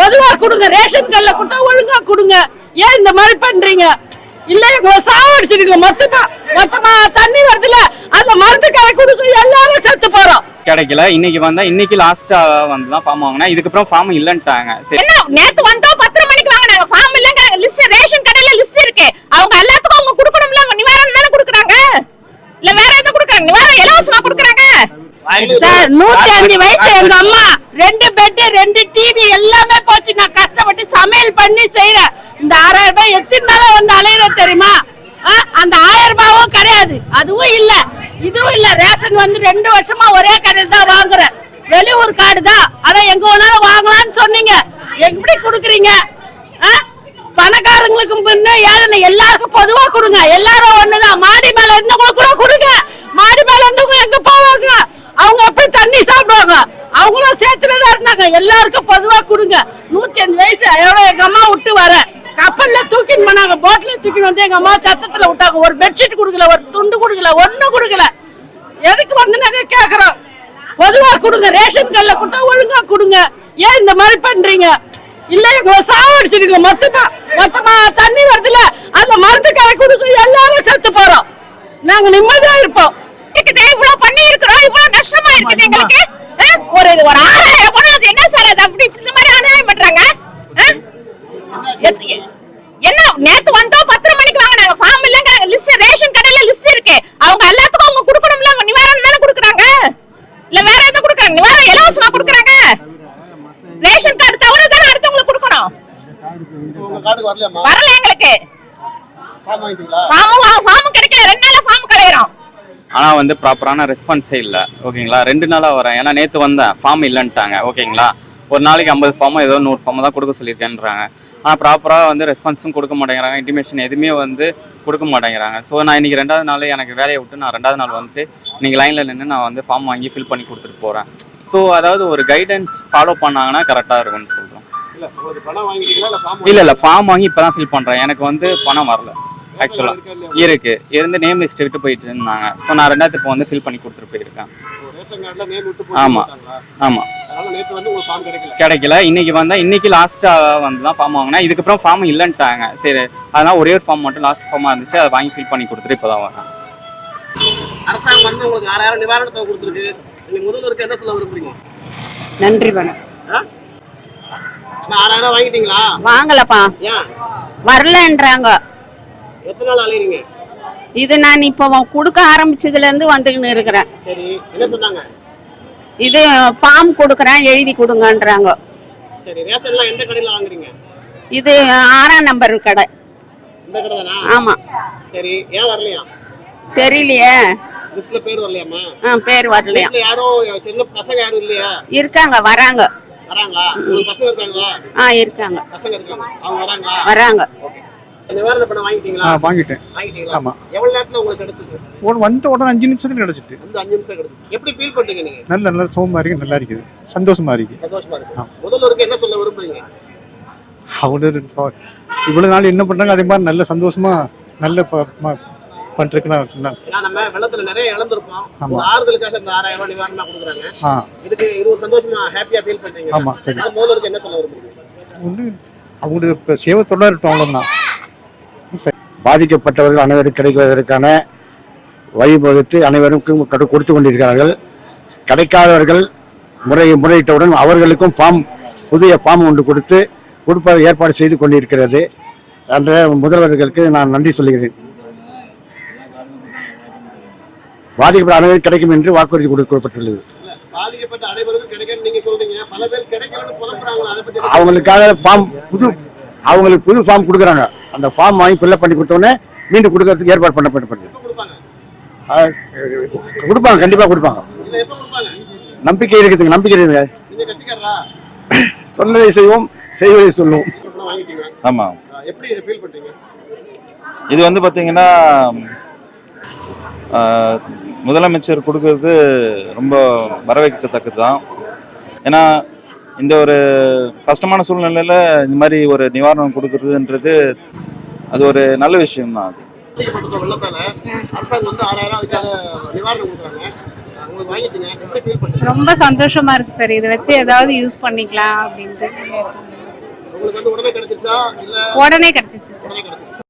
பொதுவா கொடுங்க ரேஷன் கல்ல கொடுத்தா ஒழுங்கா கொடுங்க. ஏன் இந்த மாதிரி பண்றீங்க? இல்ல எங்க சாவடிச்சிருங்க மொத்தமா மொத்தமா தண்ணி வருதுல அந்த மருந்து காய கொடுங்க எல்லாரும் செத்து போறோம். கிடைக்கல. இன்னைக்கு வந்தா இன்னைக்கு லாஸ்டா வந்து தான் ஃபார்ம் வாங்கினா இதுக்கப்புறம் ஃபார்ம் இல்லன்ட்டாங்க. என்ன நேத்து வந்தோம் பத்தரை மணிக்கு வாங்கினாங்க. ஃபார்ம் இல்லங்க லிஸ்ட் ரேஷன் கடையில லிஸ்ட் இருக்கு. அவங்க எல்லாத்துக்கும் அவங்க கொடுக்கணும்ல நிவாரணம் தானே கொடுக்குறாங்க? இல்ல வேற எதுவும் கொடுக்குறாங்க? நிவாரணம் இலவசமா கொடுக்குறாங்க? சார் நூத்தி அஞ்சு வயசு எங்க அம்மா. ரெண்டு பெட் ரெண்டு டிவி எல்லாமே போச்சு. நான் கஷ்டப்பட்டு சமையல் பண்ணி செய்யறேன் இந்த ஆறாயிரம் ரூபாய் எத்தனை நாளா வந்து அலையிற தெரியுமா? அந்த ஆயிரம் ரூபாயும் கிடையாது. அதுவும் இல்ல. இதுவும் இல்ல. ரேஷன் வந்து ரெண்டு வருஷமா ஒரே கடையில் தான் வாங்குறேன். வெளியூர் கார்டு தான். ஆனா எங்க வேணாலும் வாங்கலாம்னு சொன்னீங்க. எப்படி கொடுக்குறீங்க? பணக்காரங்களுக்கு முன்ன ஏழை எல்லாருக்கும் பொதுவா கொடுங்க. எல்லாரும் ஒண்ணுதான். மாடி மேல இருந்தவங்க கூட கொடுங்க. மாடி மேல இருந்தவங்க எங்க போவாங்க அவங்க எப்படி தண்ணி சாப்பிடுவாங்க. அவங்களும் சேர்த்துல தான் இருந்தாங்க. எல்லாருக்கும் பொதுவா கொடுங்க. நூத்தி அஞ்சு வயசு எவ்வளவு எங்க அம்மா விட்டு வர. கப்பல்ல தூக்கின்னு போனாங்க. போட்ல தூக்கின்னு வந்து எங்க அம்மா சத்தத்துல விட்டாங்க. ஒரு பெட்ஷீட் கொடுக்கல ஒரு துண்டு கொடுக்கல ஒண்ணும் கொடுக்கல. எதுக்கு வந்து நாங்க கேக்குறோம்? பொதுவா கொடுங்க. ரேஷன் கல்ல கொடுத்தா ஒழுங்கா கொடுங்க. ஏன் இந்த மாதிரி பண்றீங்க? இல்ல எங்க சாவடிச்சிருங்க மொத்தமா மொத்தமா தண்ணி வருதுல. அந்த மருந்து காய கொடுக்க எல்லாரும் செத்து போறோம். நாங்க நிம்மதியா இருப்போம். கிட்ட இவ்வளவு பண்ணி இருக்கிறோம் இவ்வளவு நஷ்டமா இருக்குது எங்களுக்கு. ஆ? ஒரு ஒரு ஆறாயிரம் போனா அது என்ன சார் அது அப்படி இந்த மாதிரி அநியாயம் பண்றாங்க. ஆ? எத்- என்ன நேத்து வந்தோம் பத்தரை மணிக்கு வாங்கினாங்க. ஃபார்ம் இல்லங்க லிஸ்ட் ரேஷன் கடையில லிஸ்ட் இருக்கு. அவங்க எல்லாத்துக்கும் அவங்க கொடுக்கணும்ல அவங்க நிவாரணம் தானே கொடுக்குறாங்க. இல்ல வேற எதுவும் கொடுக்குறாங்க? நிவாரணம் இலவசமா கொடுக்குறாங்க. ரேஷன் கார்டு தவிர தானே அடுத்தவங்களுக்கு கொடுக்கணும். உங்க கார்டுக்கு வரலையாம்மா? வரல எங்களுக்கு. ஃபார்ம் வாங்கிட்டீங்களா? ஃபார்ம் ஃபார்ம் கிடைக்கல. ரெண்டு நாளா ஃபார்ம் கிடைக்கிறோம் ஆனா வந்து ப்ராப்பரான ரெஸ்பான்ஸே இல்லை. ஓகேங்களா ரெண்டு நாளா வரேன். ஏன்னா நேத்து வந்தேன். ஃபார்ம் இல்லன்ட்டாங்க. ஓகேங்களா ஒரு நாளைக்கு ஐம்பது ஃபார்மோ ஏதோ நூறு ஃபார்ம் தான் கொடுக்க சொல்லியிருக்கேன்றாங்க. ஆனா ப்ராப்பரா வந்து ரெஸ்பான்ஸும் கொடுக்க மாட்டேங்கிறாங்க. இன்டிமேஷன் எதுவுமே வந்து கொடுக்க மாட்டேங்கிறாங்க. ஸோ நான் இன்னைக்கு ரெண்டாவது நாள் எனக்கு வேலையை விட்டு நான் ரெண்டாவது நாள் வந்துட்டு இன்னைக்கு லைன்ல நின்று நான் வந்து ஃபார்ம் வாங்கி ஃபில் பண்ணி கொடுத்துட்டு போறேன். ஸோ அதாவது ஒரு கைடன்ஸ் ஃபாலோ பண்ணாங்கன்னா கரெக்டாக இருக்கும்னு சொல்றோம். இல்ல இல்ல ஃபார்ம் இல்ல இல்ல. ஃபார்ம் வாங்கி இப்பதான் ஃபில் பண்றேன். எனக்கு வந்து பணம் வரல. ஆக்சுவலா இருக்கா. இருந்து நேம் லிஸ்ட் விட்டு போயிட்டு இருந்தாங்க. ஸோ நான் ரெண்டாவது இப்போ வந்து ஃபில் பண்ணி கொடுத்துட்டு போயிருக்கேன். ரேஷன் கார்டுல நேம் விட்டு ஆமா. போட்டாங்களா ஆமா. அதனால நேத்து வந்து உங்களுக்கு ஃபார்ம் கிடைக்கல. கிடைக்கல இன்னைக்கு வந்தா இன்னைக்கு லாஸ்டா வந்து தான் ஃபார்ம் வாங்கினேன். இதுக்கப்புறம் ஃபார்ம் இல்லன்ட்டாங்க. சரி அதனால ஒரே ஒரு ஃபார்ம் மட்டும் லாஸ்ட் ஃபார்மா இருந்துச்சு. அதை வாங்கி ஃபில் பண்ணி கொடுத்துட்டு இப்போதான் வரேன் அரசாங்கம் வந்து உங்களுக்கு ஆறாயிரம் நிவாரண தொகை கொடுத்துருக்கு. நீங்க முதல்வருக்கு என்ன சொல்ல விரும்புறீங்க? நன்றி வணக்கம். ஆறாயிரம் வாங்கிட்டீங்களா? வாங்கலப்பா. வரலன்றாங்க. எத்தனை நாள் அலையறீங்க? இது நான் இப்போ கொடுக்க ஆரம்பிச்சதுல இருந்து வந்துக்கின்னு இருக்கிறேன். சரி என்ன சொன்னாங்க? இது ஃபார்ம் கொடுக்குறேன் எழுதி கொடுங்கன்றாங்க. சரி ரேஷன்லாம் எந்த கடையில வாங்குறீங்க? இது ஆறாம் நம்பர் கடை. இந்த கடை தானா? ஆமா. சரி ஏன் வரலையா? தெரியலையே. லிஸ்ட்ல பேர் வரலையாம்மா? ஆ, பேர் வரலையா? வீட்டுல யாரும் சின்ன பசங்க யாரும் இல்லையா? இருக்காங்க வராங்க. வராங்களா? உங்களுக்கு பசங்க இருக்காங்களா? ஆ இருக்காங்க. பசங்க இருக்காங்க. அவங்க வராங்களா? வராங்க. நிவாரண பணம் வாங்கிட்டீங்களா? வாங்கிட்டேன். வாங்கிட்டீங்களா? ஆமா. எவ்வளவு நேரத்துல உங்களுக்கு கிடைச்சது? ஒரு வந்த உடனே அஞ்சு நிமிஷத்துல கிடைச்சிட்டு. வந்து அஞ்சு நிமிஷம் கிடைச்சது. எப்படி ஃபீல் பண்றீங்க நீங்க? நல்ல நல்ல இருக்கு நல்லா இருக்குது. சந்தோஷமா இருக்கு சந்தோஷமா இருக்கு. முதல்வருக்கு என்ன சொல்ல விரும்புறீங்க? அவரு இவ்வளவு நாள் என்ன பண்றாங்க? அதே மாதிரி நல்ல சந்தோஷமா நல்ல ப- ம- பண்றதுக்கு நான் சொன்னேன் ஏன்னா நம்ம வெள்ளத்துல நிறைய இழந்திருப்போம். ஆறுதலுக்காக இந்த ஆறாயிரம் ரூபாய் நிவாரணமா கொடுக்குறாங்க. இதுக்கு இது ஒரு சந்தோஷமா ஹாப்பியா ஃபீல் பண்றீங்க. ஆமா, சரி. முதல்வருக்கு என்ன சொல்ல விரும்புறீங்க? ஒன்று அவங்களுடைய சேவை தொடர் இருக்கட்டும் அவ்வளவுதான். சரி பாதிக்கப்பட்டவர்கள் அனைவரும் கிடைப்பதற்கான வழிவகுத்து அனைவருக்கும் கொடுத்து கொண்டிருக்கிறார்கள். கிடைக்காதவர்கள் முறை முறையிட்டவுடன் அவர்களுக்கும் ஃபார்ம் புதிய ஃபார்ம் ஒன்று கொடுத்து கொடுப்பதை ஏற்பாடு செய்து கொண்டிருக்கிறது. என்ற முதல்வர்களுக்கு நான் நன்றி சொல்கிறேன். பாதிக்கப்பட்ட அனைவரும் கிடைக்கும் என்று வாக்குறுதி கொடுக்கப்பட்டுள்ளது. அவங்களுக்காக ஃபார்ம் புது அவங்களுக்கு புது ஃபார்ம் கொடுக்குறாங்க. அந்த ஃபார்ம் வாங்கி ஃபில்லப் பண்ணி கொடுத்தோன்னே மீண்டும் கொடுக்கறதுக்கு ஏற்பாடு பண்ண எப்ப கொடுப்பாங்க கண்டிப்பாக கொடுப்பாங்க. நம்பிக்கை இருக்குதுங்க நம்பிக்கை இருக்குதுங்க. சொன்னதை செய்வோம் செய்வதை சொல்லுவோம். ஆமாம் இது வந்து பார்த்தீங்கன்னா முதலமைச்சர் கொடுக்கறது ரொம்ப வரவேற்கத்தக்கது தான் ஏன்னா இந்த ஒரு கஷ்டமான சூழ்நிலையில் இந்த மாதிரி ஒரு நிவாரணம் கொடுக்கறதுன்றது அது ஒரு நல்ல அது. ஃபீல் பண்றீங்க? ரொம்ப சந்தோஷமா இருக்கு சார். இதை வச்சு ஏதாவது யூஸ் பண்ணிக்கலாம் அப்படின்ட்டு. உங்களுக்கு வந்து உடனே கிடைச்சிச்சா இல்ல உடனே கிடைச்சிச்சு சார். உடனே கிடைச்சிச்சா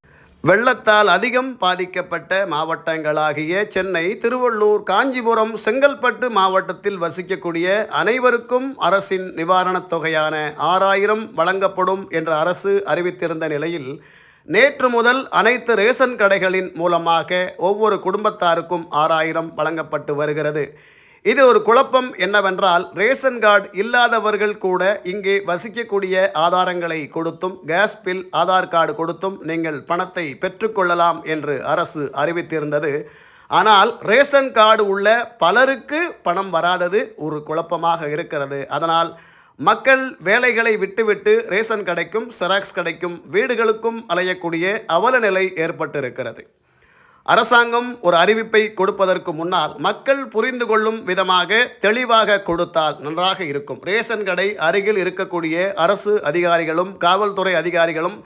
வெள்ளத்தால் அதிகம் பாதிக்கப்பட்ட மாவட்டங்களாகிய சென்னை திருவள்ளூர் காஞ்சிபுரம் செங்கல்பட்டு மாவட்டத்தில் வசிக்கக்கூடிய அனைவருக்கும் அரசின் நிவாரணத் தொகையான ஆறாயிரம் வழங்கப்படும் என்ற அரசு அறிவித்திருந்த நிலையில் நேற்று முதல் அனைத்து ரேஷன் கடைகளின் மூலமாக ஒவ்வொரு குடும்பத்தாருக்கும் ஆறாயிரம் வழங்கப்பட்டு வருகிறது. இது ஒரு குழப்பம் என்னவென்றால் ரேஷன் கார்டு இல்லாதவர்கள் கூட இங்கே வசிக்கக்கூடிய ஆதாரங்களை கொடுத்தும் கேஸ் பில் ஆதார் கார்டு கொடுத்தும் நீங்கள் பணத்தை பெற்றுக்கொள்ளலாம் என்று அரசு அறிவித்திருந்தது. ஆனால் ரேஷன் கார்டு உள்ள பலருக்கு பணம் வராதது ஒரு குழப்பமாக இருக்கிறது. அதனால் மக்கள் வேலைகளை விட்டுவிட்டு ரேஷன் கடைக்கும் செராக்ஸ் கடைக்கும் வீடுகளுக்கும் அலையக்கூடிய அவல நிலை ஏற்பட்டிருக்கிறது. அரசாங்கம் ஒரு அறிவிப்பை கொடுப்பதற்கு முன்னால் மக்கள் புரிந்து கொள்ளும் விதமாக தெளிவாக கொடுத்தால் நன்றாக இருக்கும். ரேஷன் கடை அருகில் இருக்கக்கூடிய அரசு அதிகாரிகளும் காவல்துறை அதிகாரிகளும்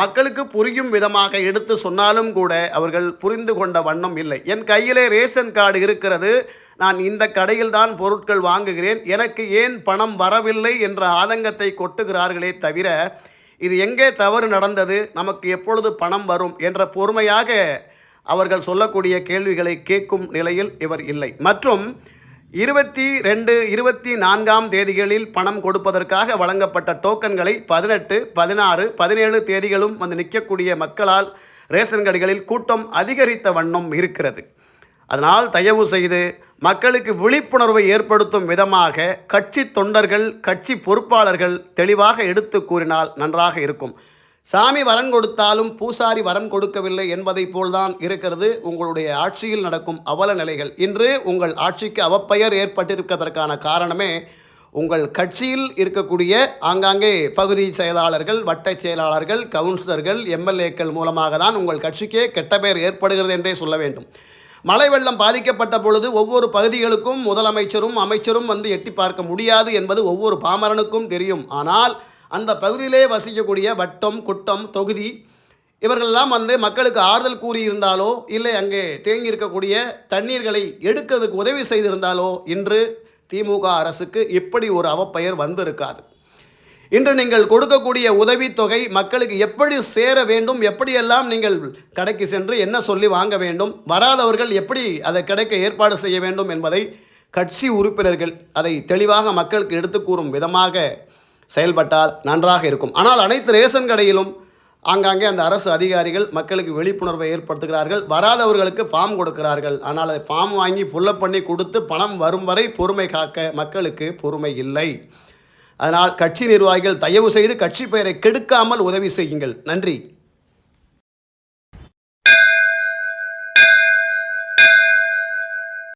மக்களுக்கு புரியும் விதமாக எடுத்து சொன்னாலும் கூட அவர்கள் புரிந்து கொண்ட வண்ணம் இல்லை. என் கையிலே ரேஷன் கார்டு இருக்கிறது. நான் இந்த கடையில் தான் பொருட்கள் வாங்குகிறேன். எனக்கு ஏன் பணம் வரவில்லை என்ற ஆதங்கத்தை கொட்டுகிறார்களே தவிர இது எங்கே தவறு நடந்தது? நமக்கு எப்பொழுது பணம் வரும்? என்ற பொறுமையாக அவர்கள் சொல்லக்கூடிய கேள்விகளை கேட்கும் நிலையில் இவர் இல்லை. மற்றும் இருபத்தி ரெண்டு இருபத்தி நான்காம் தேதிகளில் பணம் கொடுப்பதற்காக வழங்கப்பட்ட டோக்கன்களை பதினெட்டு பதினாறு பதினேழு தேதிகளும் வந்து நிற்கக்கூடிய மக்களால் ரேஷன் கடைகளில் கூட்டம் அதிகரித்த வண்ணம் இருக்கிறது. அதனால் தயவு செய்து மக்களுக்கு விழிப்புணர்வை ஏற்படுத்தும் விதமாக கட்சி தொண்டர்கள் கட்சி பொறுப்பாளர்கள் தெளிவாக எடுத்து கூறினால் நன்றாக இருக்கும். சாமி வரம் கொடுத்தாலும் பூசாரி வரம் கொடுக்கவில்லை என்பதை போல்தான் இருக்கிறது. உங்களுடைய ஆட்சியில் நடக்கும் அவல நிலைகள். இன்று உங்கள் ஆட்சிக்கு அவப்பெயர் ஏற்பட்டிருப்பதற்கான காரணமே உங்கள் கட்சியில் இருக்கக்கூடிய ஆங்காங்கே பகுதி செயலாளர்கள் வட்டச் செயலாளர்கள் கவுன்சிலர்கள் எம்எல்ஏக்கள் மூலமாக தான் உங்கள் கட்சிக்கே கெட்ட பெயர் ஏற்படுகிறது என்றே சொல்ல வேண்டும். மழை வெள்ளம் பாதிக்கப்பட்ட பொழுது ஒவ்வொரு பகுதிகளுக்கும் முதலமைச்சரும் அமைச்சரும் வந்து எட்டி பார்க்க முடியாது என்பது ஒவ்வொரு பாமரனுக்கும் தெரியும். ஆனால் அந்த பகுதியிலே வசிக்கக்கூடிய வட்டம் குட்டம் தொகுதி இவர்களெல்லாம் வந்து மக்களுக்கு ஆறுதல் கூறியிருந்தாலோ இல்லை அங்கே தேங்கி இருக்கக்கூடிய தண்ணீர்களை எடுக்கிறதுக்கு உதவி செய்திருந்தாலோ இன்று திமுக அரசுக்கு இப்படி ஒரு அவப்பெயர் வந்திருக்காது. இன்று நீங்கள் கொடுக்கக்கூடிய உதவித்தொகை மக்களுக்கு எப்படி சேர வேண்டும் எப்படியெல்லாம் நீங்கள் கடைக்கு சென்று என்ன சொல்லி வாங்க வேண்டும் வராதவர்கள் எப்படி அதை கிடைக்க ஏற்பாடு செய்ய வேண்டும் என்பதை கட்சி உறுப்பினர்கள் அதை தெளிவாக மக்களுக்கு எடுத்து கூறும் விதமாக செயல்பட்டால் நன்றாக இருக்கும். ஆனால் அனைத்து ரேஷன் கடையிலும் ஆங்காங்கே அந்த அரசு அதிகாரிகள் மக்களுக்கு விழிப்புணர்வை ஏற்படுத்துகிறார்கள். வராதவர்களுக்கு ஃபார்ம் கொடுக்கிறார்கள். ஆனால் அதை ஃபார்ம் வாங்கி ஃபுல்லப் பண்ணி கொடுத்து பணம் வரும் வரை பொறுமை காக்க மக்களுக்கு பொறுமை இல்லை. அதனால் கட்சி நிர்வாகிகள் தயவு செய்து கட்சி பெயரை கெடுக்காமல் உதவி செய்யுங்கள். நன்றி.